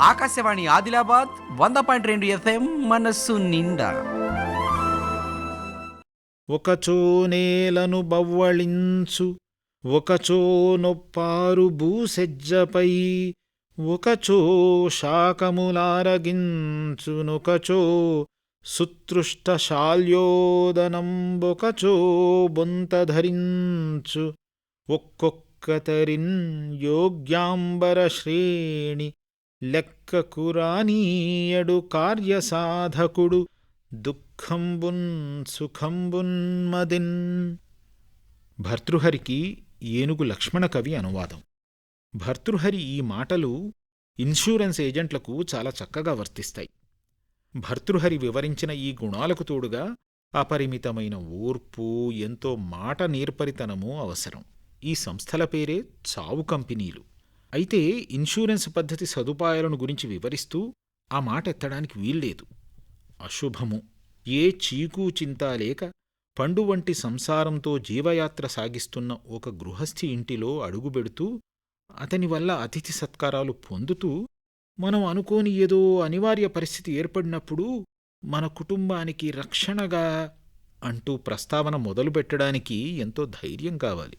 ఆకాశవాణి ఆదిలాబాద్ వంద పాయింట్ రెండు ఎఫ్ఎం మనస్సు నిండా. ఒకచో నేలను బవ్వళించు ఒకచో నొప్పారు భూసెజ్జపై ఒకచో శాకములారగించునొకచో సుతృష్ట శాల్యోదనంబొకచో బొంత ధరించు ఒక్కొక్కతరిన్ యోగ్యాంబర శ్రేణి లెక్కకురానీయడు కార్యసాధకుడు దుఃఖంబున్ సుఖంబున్మదిన్ భర్తృహరికి ఏనుగు లక్ష్మణ కవి అనువాదం. భర్తృహరి ఈ మాటలు ఇన్సూరెన్స్ ఏజెంట్లకు చాలా చక్కగా వర్తిస్తాయి. భర్తృహరి వివరించిన ఈ గుణాలకు తోడుగా అపరిమితమైన ఓర్పు ఎంతో మాట నేర్పరితనము అవసరం. ఈ సంస్థల పేరే చావు కంపెనీలు. అయితే ఇన్సూరెన్స్ పద్ధతి సదుపాయాలను గురించి వివరిస్తూ ఆ మాట ఎత్తడానికి వీల్లేదు. అశుభము. ఏ చీకు చింత లేక పండు వంటి సంసారంతో జీవయాత్ర సాగిస్తున్న ఒక గృహస్థి ఇంటిలో అడుగుబెడుతూ అతని వల్ల అతిథి సత్కారాలు పొందుతూ మనం అనుకోని ఏదో అనివార్య పరిస్థితి ఏర్పడినప్పుడు మన కుటుంబానికి రక్షణగా అంటూ ప్రస్తావన మొదలుపెట్టడానికి ఎంతో ధైర్యం కావాలి.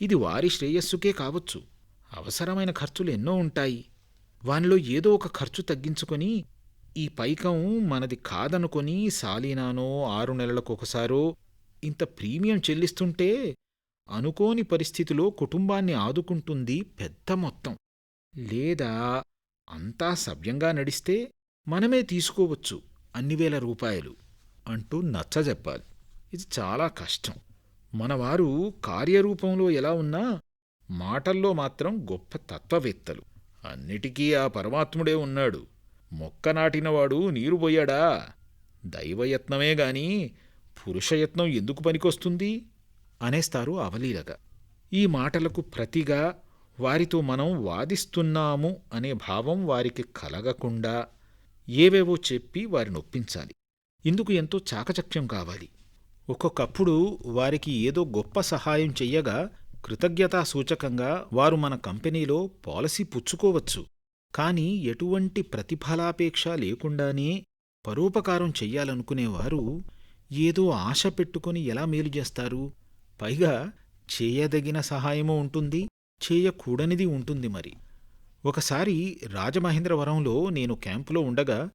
ఇది వారి శ్రేయస్సుకే కావచ్చు. అవసరమైన ఖర్చులు ఎన్నో ఉంటాయి. వానిలో ఏదో ఒక ఖర్చు తగ్గించుకొని ఈ పైకం మనది కాదనుకొని సాలీనానో ఆరు నెలలకొకసారో ఇంత ప్రీమియం చెల్లిస్తుంటే అనుకోని పరిస్థితిలో కుటుంబాన్ని ఆదుకుంటుంది పెద్ద మొత్తం. లేదా అంతా సవ్యంగా నడిస్తే మనమే తీసుకోవచ్చు అన్ని వేల రూపాయలు అంటూ నచ్చజెప్పాలి. ఇది చాలా కష్టం. మనవారు కార్యరూపంలో ఎలా ఉన్నా మాటల్లో మాత్రం గొప్ప తత్వవేత్తలు. అన్నిటికీ ఆ పరమాత్ముడే ఉన్నాడు. మొక్క నాటినవాడు నీరు పోయాడా? దైవయత్నమే గాని పురుషయత్నం ఎందుకు పనికొస్తుంది? అనేస్తారు అవలీలగా. ఈ మాటలకు ప్రతిగా వారితో మనం వాదిస్తున్నాము అనే భావం వారికి కలగకుండా ఏవేవో చెప్పి వారిని ఒప్పించాలి. ఇందుకు ఎంతో చాకచక్యం కావాలి. ఒక్కొక్కప్పుడు వారికి ఏదో గొప్ప సహాయం చెయ్యగా కృతజ్ఞతా సూచకంగా వారు మన కంపెనీలో పాలసీ పుచ్చుకోవచ్చు. కానీ ఎటువంటి ప్రతిఫలాపేక్ష లేకుండానే పరోపకారం చెయ్యాలనుకునేవారు ఏదో ఆశ పెట్టుకుని ఎలా మేలు చేస్తారు? పైగా చేయదగిన సహాయమూ ఉంటుంది చేయకూడనిది ఉంటుంది మరి. ఒకసారి రాజమహేంద్రవరంలో నేను క్యాంపులో ఉండగా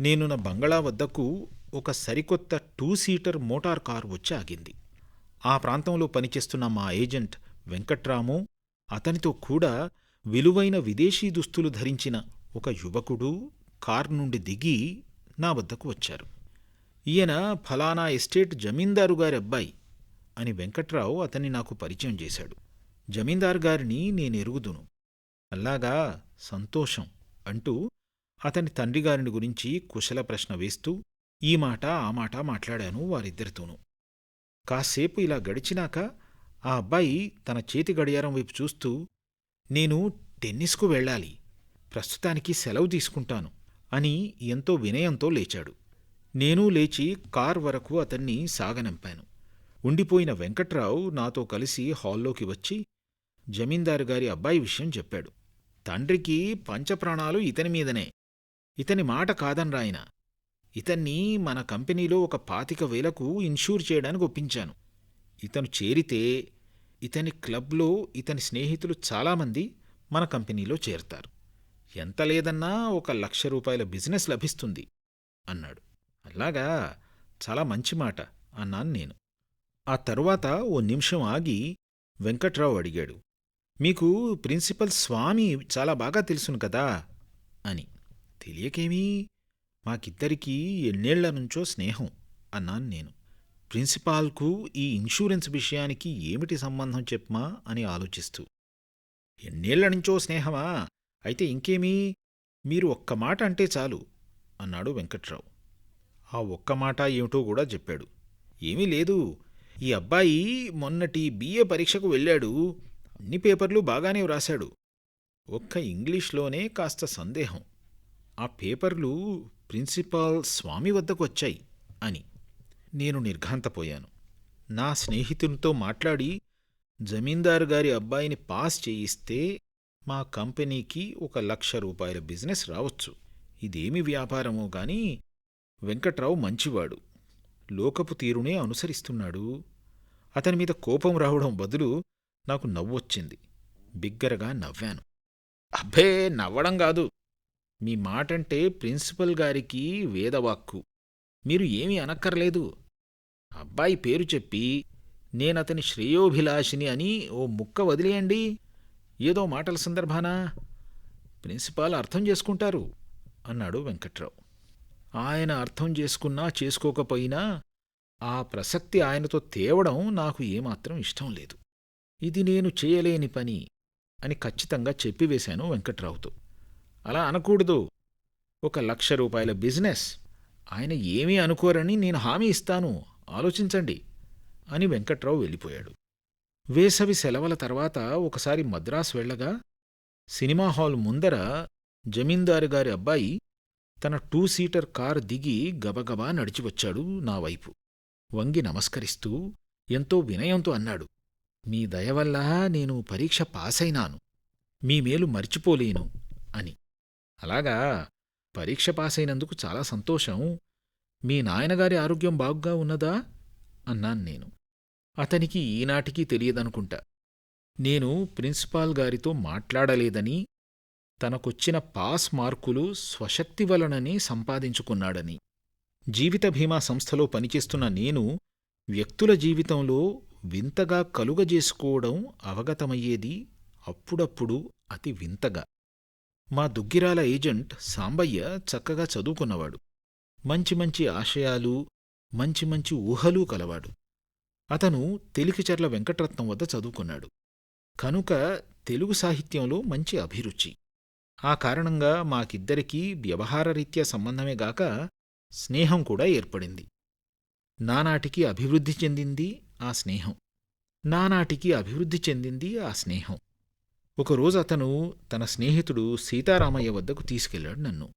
నేను నా బంగళా వద్దకు ఒక సరికొత్త టూ సీటర్ మోటార్ కారు వచ్చి ఆగింది. ఆ ప్రాంతంలో పనిచేస్తున్న మా ఏజెంట్ వెంకట్రాము అతనితో కూడా విలువైన విదేశీ దుస్తులు ధరించిన ఒక యువకుడు కారు నుండి దిగి నా వద్దకు వచ్చారు. ఈయన ఫలానా ఎస్టేట్ జమీందారు గారి అబ్బాయి అని వెంకట్రావు అతన్ని నాకు పరిచయం చేశాడు. జమీందారు గారిని నేనెరుగుదును అలాగా సంతోషం అంటూ అతని తండ్రిగారిని గురించి కుశల ప్రశ్న వేస్తూ ఈ మాట ఆ మాట మాట్లాడాను వారిద్దరితోనూ. కాసేపు ఇలా గడిచినాక ఆ అబ్బాయి తన చేతి గడియారం వైపు చూస్తూ నేను టెన్నిస్కు వెళ్ళాలి. ప్రస్తుతానికి సెలవు తీసుకుంటాను అని ఎంతో వినయంతో లేచాడు. నేనూ లేచి కార్ వరకు అతన్ని సాగనంపాను. ఉండిపోయిన వెంకట్రావు నాతో కలిసి హాల్లోకి వచ్చి జమీందారు గారి అబ్బాయి విషయం చెప్పాడు. తండ్రికి పంచప్రాణాలు ఇతని మీదనే. ఇతని మాట కాదనరాయన ఇతన్ని మన కంపెనీలో ఒక పాతిక వేలకు ఇన్షూర్ చేయడానికి ఒప్పించాను ఇతను చేరితే ఇతని క్లబ్లో ఇతని స్నేహితులు చాలామంది మన కంపెనీలో చేరతారు. ఎంత లేదన్నా ఒక లక్ష రూపాయల బిజినెస్ లభిస్తుంది అన్నాడు. అలాగా? చాలా మంచి మాట అన్నాను నేను. ఆ తరువాత ఓ నిమిషం ఆగి వెంకట్రావు అడిగాడు మీకు ప్రిన్సిపల్ స్వామి చాలా బాగా తెలుసును కదా? అని. తెలియకేమీ? మాకిద్దరికీ ఎన్నేళ్ళ నుంచో స్నేహం అన్నాను నేను. ప్రిన్సిపాల్కు ఈ ఇన్సూరెన్స్ విషయానికి ఏమిటి సంబంధం చెప్పమా అని ఆలోచిస్తూ ఎన్నేళ్ళ నుంచో స్నేహమా? అయితే ఇంకేమీ? మీరు ఒక్క మాట అంటే చాలు అన్నాడు వెంకట్రావు. ఆ ఒక్క మాట ఏమిటో కూడా చెప్పాడు. ఏమీ లేదు. ఈ అబ్బాయి మొన్నటి బీఏ పరీక్షకు వెళ్ళాడు. అన్ని పేపర్లు బాగానే వ్రాశాడు. ఒక్క ఇంగ్లీష్లోనే కాస్త సందేహం. ఆ పేపర్లు ప్రిన్సిపాల్ స్వామి వద్దకు వచ్చాయి అని. నేను నిర్ఘాంతపోయాను. నా స్నేహితునితో మాట్లాడి జమీందారు గారి అబ్బాయిని పాస్ చేయిస్తే మా కంపెనీకి ఒక లక్ష రూపాయల బిజినెస్ రావచ్చు. ఇదేమి వ్యాపారమో గాని వెంకట్రావు మంచివాడు. లోకపు తీరునే అనుసరిస్తున్నాడు. అతని మీద కోపం రావడం బదులు నాకు నవ్వొచ్చింది. బిగ్గరగా నవ్వాను. అబ్బే నవ్వడం కాదు. మీ మాటంటే ప్రిన్సిపల్ గారికి వేదవాక్కు. మీరు ఏమీ అనక్కర్లేదు. అబ్బాయి పేరు చెప్పి నేనతని శ్రేయోభిలాషిని అని ఓ ముక్క వదిలేయండి. ఏదో మాటల సందర్భానా? ప్రిన్సిపాల్ అర్థం చేసుకుంటారు అన్నాడు వెంకట్రావు. ఆయన అర్థం చేసుకున్నా చేసుకోకపోయినా ఆ ప్రసక్తి ఆయనతో తేవడం నాకు ఏమాత్రం ఇష్టం లేదు. ఇది నేను చేయలేని పని అని ఖచ్చితంగా చెప్పివేశాను వెంకట్రావుతో. అలా అనకూడదు. ఒక లక్ష రూపాయల బిజినెస్ ఆయన ఏమీ అనుకోరని నేను హామీ ఇస్తాను ఆలోచించండి అని వెంకట్రావు వెళ్ళిపోయాడు. వేసవి సెలవుల తర్వాత ఒకసారి మద్రాసు వెళ్ళగా సినిమా హాల్ ముందర జమీందారు గారి అబ్బాయి తన టూ సీటర్ కారు దిగి గబగబా నడిచివచ్చాడు నా వైపు. వంగి నమస్కరిస్తూ ఎంతో వినయంతో అన్నాడు మీ దయవల్ల నేను పరీక్ష పాసైనాను మీ మేలు మర్చిపోలేను అని. అలాగా పరీక్ష పాసైనందుకు చాలా సంతోషం. మీ నాయనగారి ఆరోగ్యం బాగుగా ఉన్నదా? అన్నాను నేను. అతనికి ఈనాటికి తెలియదనుకుంటా. నేను ప్రిన్సిపాల్ గారితో మాట్లాడలేదని తనకొచ్చిన పాస్ మార్కులు స్వశక్తి వలననే సంపాదించుకున్నాడని జీవిత బీమా సంస్థలో పనిచేస్తున్న నేను వ్యక్తుల జీవితంలో వింతగా కలుగజేసుకోవడం అవగతమయ్యేది అప్పుడప్పుడు అతి వింతగా. మా దుగ్గిరాల ఏజెంట్ సాంబయ్య చక్కగా చదువుకున్నవాడు. మంచి మంచి ఆశయాలు మంచి మంచి ఊహలు కలవాడు. అతను తెలికిచెర్ల వెంకటరత్నం వద్ద చదువుకున్నాడు. కనుక తెలుగు సాహిత్యంలో మంచి అభిరుచి. ఆ కారణంగా మాకిద్దరికీ వ్యవహారరీత్యా సంబంధమే గాక స్నేహం కూడా ఏర్పడింది. నానాటికి అభివృద్ధి చెందింది ఆ స్నేహం. నానాటికి అభివృద్ధి చెందింది ఆ స్నేహం. ఒకరోజు అతను తన స్నేహితుడు సీతారామయ్య వద్దకు తీసుకెళ్ళాడు నన్ను.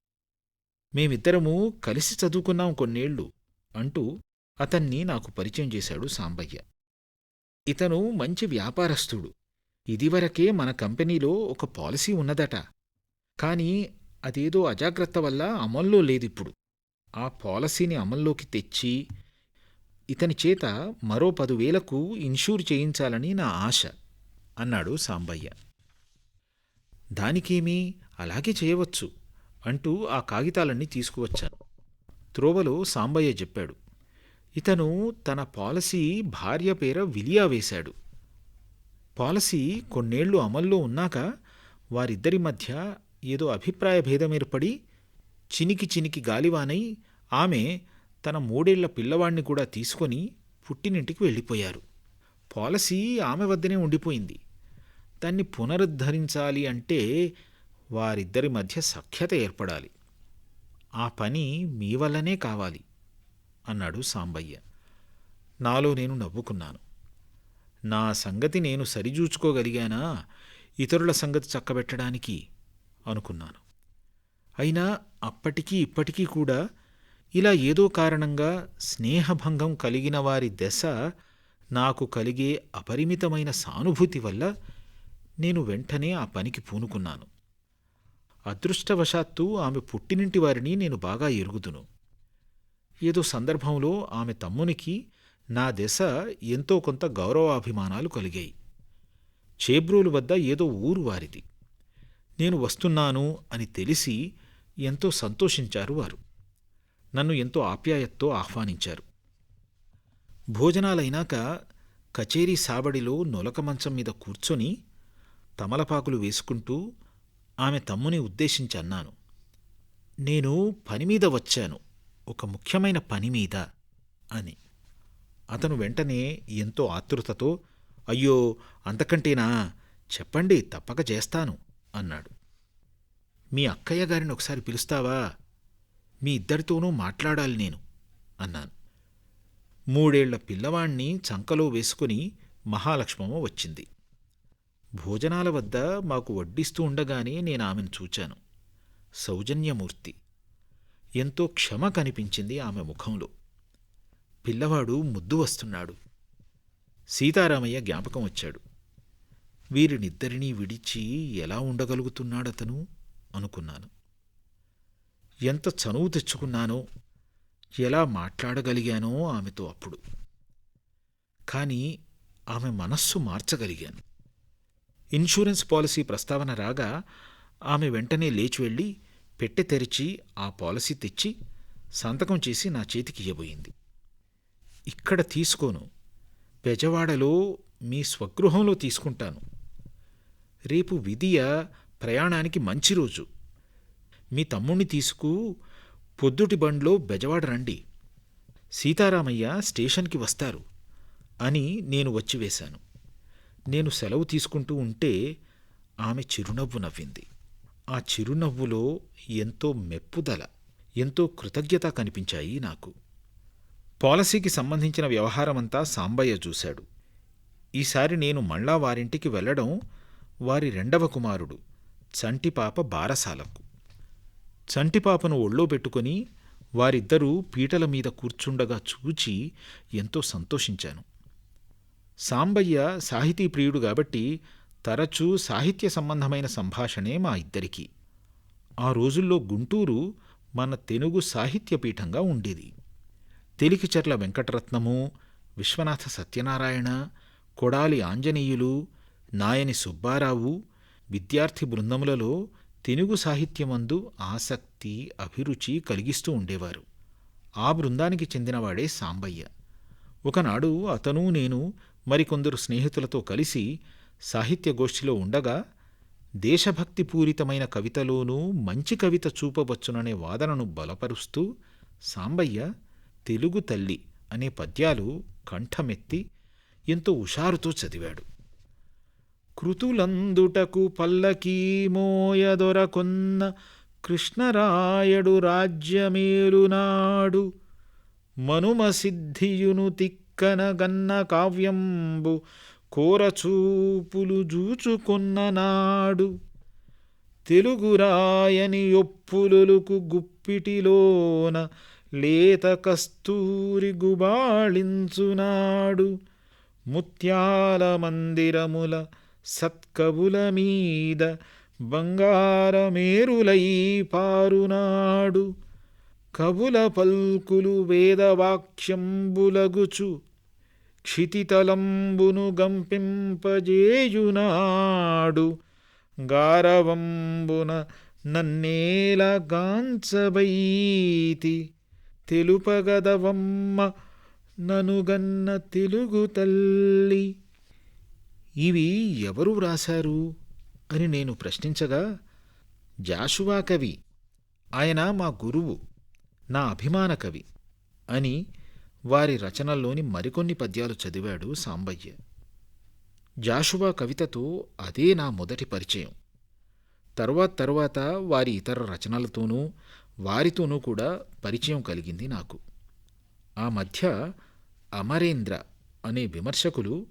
మేమిద్దరము కలిసి చదువుకున్నాం కొన్నేళ్ళు అంటూ అతన్ని నాకు పరిచయం చేశాడు సాంబయ్య. ఇతను మంచి వ్యాపారస్తుడు. ఇదివరకే మన కంపెనీలో ఒక పాలసీ ఉన్నదట. కాని అదేదో అజాగ్రత్త వల్ల అమల్లో లేదిప్పుడు. ఆ పాలసీని అమల్లోకి తెచ్చి ఇతని చేత మరో పదివేలకు ఇన్షూర్ చేయించాలని నా ఆశ అన్నాడు సాంబయ్య. దానికేమీ అలాగే చేయవచ్చు అంటూ ఆ కాగితాలన్నీ తీసుకువచ్చాను. త్రోవలో సాంబయ్య చెప్పాడు ఇతను తన పాలసీ భార్య పేర విలియా వేశాడు. పాలసీ కొన్నేళ్ళు అమల్లో ఉన్నాక వారిద్దరి మధ్య ఏదో అభిప్రాయ భేదం ఏర్పడి చినికి చినికి గాలివానై ఆమె తన మూడేళ్ళ పిల్లవాణ్ణి కూడా తీసుకొని పుట్టినింటికి వెళ్ళిపోయారు. పాలసీ ఆమె వద్దనే ఉండిపోయింది. దాన్ని పునరుద్ధరించాలి అంటే వారిద్దరి మధ్య సఖ్యత ఏర్పడాలి. ఆ పని మీ వల్లనే కావాలి అన్నాడు సాంబయ్య. నాలో నేను నవ్వుకున్నాను. నా సంగతి నేను సరిచూచుకోగలిగానా? ఇతరుల సంగతి చక్కబెట్టడానికి అనుకున్నాను. అయినా అప్పటికీ ఇప్పటికీ కూడా ఇలా ఏదో కారణంగా స్నేహభంగం కలిగిన వారి దశ నాకు కలిగే అపరిమితమైన సానుభూతి వల్ల నేను వెంటనే ఆ పనికి పూనుకున్నాను. అదృష్టవశాత్తు ఆమె పుట్టినింటి వారిని నేను బాగా ఎరుగుదును. ఏదో సందర్భంలో ఆమె తమ్మునికి నా దశ ఎంతో కొంత గౌరవాభిమానాలు కలిగాయి. చేబ్రోలు వద్ద ఏదో ఊరు వారిది. నేను వస్తున్నాను అని తెలిసి ఎంతో సంతోషించారు వారు. నన్ను ఎంతో ఆప్యాయతతో ఆహ్వానించారు. భోజనాలైనాక కచేరీ సాబడిలో నొలక మంచం మీద కూర్చొని తమలపాకులు వేసుకుంటూ ఆమె తమ్ముని ఉద్దేశించి అన్నాను నేను పనిమీద వచ్చాను ఒక ముఖ్యమైన పని మీద అని. అతను వెంటనే ఎంతో ఆతృతతో అయ్యో అంతకంటేనా? చెప్పండి తప్పక చేస్తాను అన్నాడు. మీ అక్కయ్య గారిని ఒకసారి పిలుస్తావా? మీ ఇద్దరితోనూ మాట్లాడాలి నేను అన్నాను. మూడేళ్ళ పిల్లవాణ్ణి చంకలో వేసుకుని మహాలక్ష్మమ్మ వచ్చింది. భోజనాల వద్ద మాకు వడ్డిస్తూ ఉండగానే నేను ఆమెను చూచాను. సౌజన్యమూర్తి. ఎంతో క్షమ కనిపించింది ఆమె ముఖంలో. పిల్లవాడు ముద్దు వస్తున్నాడు. సీతారామయ్య జ్ఞాపకం వచ్చాడు. వీరినిద్దరినీ విడిచి ఎలా ఉండగలుగుతున్నాడతను అనుకున్నాను. ఎంత చనువు తెచ్చుకున్నానో ఎలా మాట్లాడగలిగానో ఆమెతో అప్పుడు. కానీ ఆమె మనస్సు మార్చగలిగాను. ఇన్సూరెన్స్ పాలసీ ప్రస్తావన రాగా ఆమె వెంటనే లేచి వెళ్ళి పెట్టె తెరిచి ఆ పాలసీ తెచ్చి సంతకం చేసి నా చేతికి ఇవ్వబోయింది ఇక్కడ తీసుకోను. బెజవాడలో మీ స్వగృహంలో తీసుకుంటాను. రేపు విధియ ప్రయాణానికి మంచి రోజు. మీ తమ్ముణ్ణి తీసుకు పొద్దుటి బండ్లో బెజవాడ రండి. సీతారామయ్య స్టేషన్కి వస్తారు అని నేను వచ్చి వేశాను. నేను సెలవు తీసుకుంటూ ఉంటే ఆమె చిరునవ్వు నవ్వింది. ఆ చిరునవ్వులో ఎంతో మెప్పుదల ఎంతో కృతజ్ఞత కనిపించాయి నాకు. పాలసీకి సంబంధించిన వ్యవహారమంతా సాంబయ్య చూశాడు. ఈసారి నేను మళ్ళా వారింటికి వెళ్ళడం వారి రెండవ కుమారుడు చంటిపాప బారసాలకు. చంటిపాపను ఒళ్ళో పెట్టుకొని వారిద్దరూ పీటల మీద కూర్చుండగా చూచి ఎంతో సంతోషించాను. సాంబయ్య సాహితీ ప్రియుడు కాబట్టి తరచూ సాహిత్య సంబంధమైన సంభాషణే మా ఇద్దరికీ. ఆ రోజుల్లో గుంటూరు మన తెలుగు సాహిత్యపీఠంగా ఉండేది. తెలికిచర్ల వెంకటరత్నము విశ్వనాథ సత్యనారాయణ కొడాలి ఆంజనేయులు నాయని సుబ్బారావు విద్యార్థి బృందములలో తెలుగు సాహిత్యమందు ఆసక్తి అభిరుచి కలిగిస్తూ ఉండేవారు. ఆ బృందానికి చెందినవాడే సాంబయ్య. ఒకనాడు అతను నేను మరికొందరు స్నేహితులతో కలిసి సాహిత్య గోష్ఠిలో ఉండగా దేశభక్తి పూరితమైన కవితలోనూ మంచి కవిత చూపవచ్చుననే వాదనను బలపరుస్తూ సాంబయ్య తెలుగు తల్లి అనే పద్యాలు కంఠమెత్తి ఎంతో హుషారుతో చదివాడు. కృతులందుటకు పల్లకీ మోయదొరకొన్న కృష్ణరాయడు రాజ్యమేలునాడు మనుమసిద్ధియును తిక్ కనగన్న కావ్యంబు కోరచూపులు జూచుకున్న నాడు తెలుగురాయని ఒప్పులొలుకు గుప్పిటిలోన లేత కస్తూరి గుబాళించునాడు ముత్యాల మందిరముల సత్కవుల మీద బంగారమేరులై పారునాడు కవుల పల్కులు వేదవాక్యంబులగుచు క్షితితలంబును గంపింపజేయునాడు. గారవంబున నన్నేల గాంచబైతి తెలుపగదవమ్మ ననుగన్న తెలుగు తల్లి ఇవి ఎవరు వ్రాశారు అని నేను ప్రశ్నించగా జాషువా కవి ఆయన మా గురువు. నా అభిమాన కవి అని వారి రచనల్లోని మరికొన్ని పద్యాలు చదివాడు సాంబయ్య. జాషువా కవితతో అదే నా మొదటి పరిచయం. తర్వాత తర్వాత వారి ఇతర రచనలతోనూ వారితోనూ కూడా పరిచయం కలిగింది నాకు. ఆ మధ్య అమరేంద్ర అనే విమర్శకులు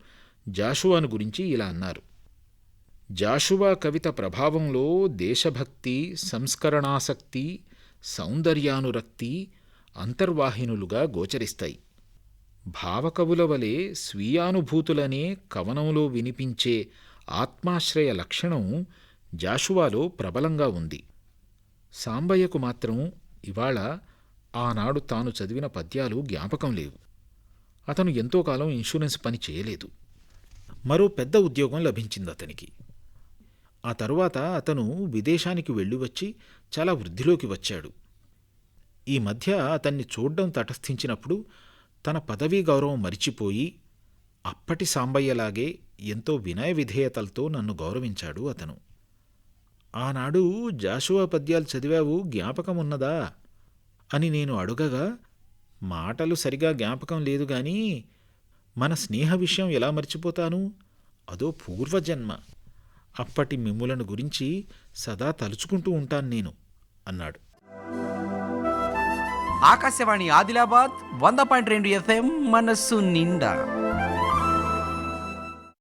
జాషువాను గురించి ఇలా అన్నారు. జాషువా కవిత ప్రభావంలో దేశభక్తి సంస్కరణాసక్తి సౌందర్యానురక్తి అంతర్వాహినులుగా గోచరిస్తాయి. భావకవుల వలె స్వీయానుభూతులనే కవనంలో వినిపించే ఆత్మాశ్రయ లక్షణం జాషువాలో ప్రబలంగా ఉంది. సాంబయ్యకు మాత్రం ఇవాళ ఆనాడు తాను చదివిన పద్యాలు జ్ఞాపకం లేవు. అతను ఎంతో కాలం ఇన్సూరెన్స్ పని చేయలేదు. మరో పెద్ద ఉద్యోగం లభించింది అతనికి ఆ తరువాత అతను విదేశానికి వెళ్ళి వచ్చి చాలా వృద్ధిలోకి వచ్చాడు. ఈ మధ్య అతన్ని చూడ్డం తటస్థించినప్పుడు తన పదవీ గౌరవం మరిచిపోయి అప్పటి సాంబయ్యలాగే ఎంతో వినయ విధేయతలతో నన్ను గౌరవించాడు అతను. ఆనాడు జాషువా పద్యాలు చదివావు జ్ఞాపకం ఉన్నదా అని నేను అడుగగా మాటలు సరిగా జ్ఞాపకం లేదు గాని మన స్నేహ విషయం ఎలా మర్చిపోతాను? అదో పూర్వజన్మ. అప్పటి మిమ్ములను గురించి సదా తలుచుకుంటూ ఉంటాను నేను అన్నాడు. ఆకాశవాణి ఆదిలాబాద్ వంద పాయింట్ రెండు ఎఫ్ఎం మనస్సు నిండా.